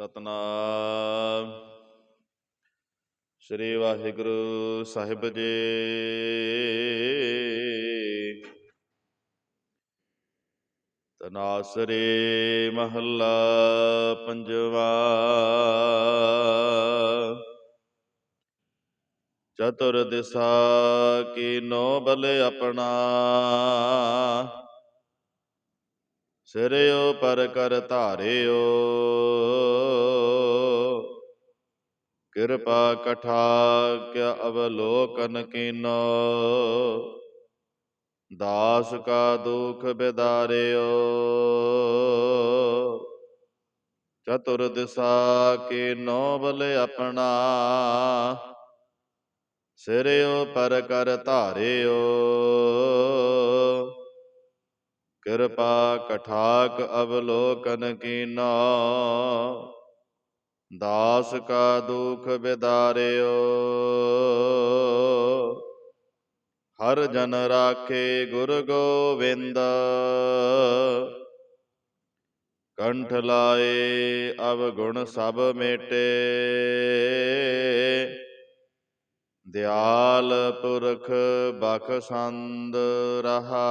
ਸਤਨਾਮ। ਸ੍ਰੀ ਵਾਹਿਗੁਰੂ ਸਾਹਿਬ ਜੀ। ਤਨਾਸਰੇ ਮਹੱਲਾ ਪੰਜਵਾ। ਚਤੁਰ ਦਿਸਾ ਕੀਨੋ ਬਲ ਆਪਣਾ। ਸਿਰਿਓ ਪਰ ਕਰ ਧਾਰਿਓ। ਕਿਰਪਾ ਕਠਾ ਕਿਆ ਅਵਲੋਕਨ ਕੀਨੋ। ਦਾਸ ਕਾ ਦੁਖ ਬਿਦਾਰਿਓ। ਚਤੁਰ ਦਿਸਾ ਨੋ ਬਲ ਆਪਣਾ। ਸਿਰਿਓ ਪਰ ਕਰ ਧਾਰਿਓ। ਕਿਰਪਾ ਕਠਾਕ ਅਵਲੋਕਨ ਕੀਨਾ। ਦਾਸ ਕਾ ਦੁਖ ਬਿਦਾਰਿਓ। ਹਰ ਜਨ ਰਾਖੇ ਗੁਰ ਗੋਵਿੰਦ। ਕੰਠ ਲਾਏ ਅਵ ਗੁਣ ਸਭ ਮੇਟੇ। ਦਿਆਲ ਪੁਰਖ ਬਖਸ਼ੰਦ ਰਹਾ।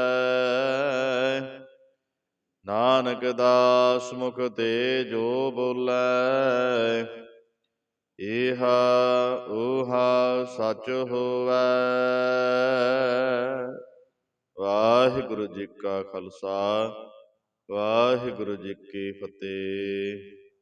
ਨਾਨਕ ਦਾਸ ਮੁਖ ਤੇ ਜੋ ਬੋਲੇ ਇਹਾ ਉਹਾ ਸਚ ਹੋਵੈ। ਵਾਹਿਗੁਰੂ ਜੀ ਕਾ ਖਾਲਸਾ, ਵਾਹਿਗੁਰੂ ਜੀ ਕੀ ਫਤਿਹ।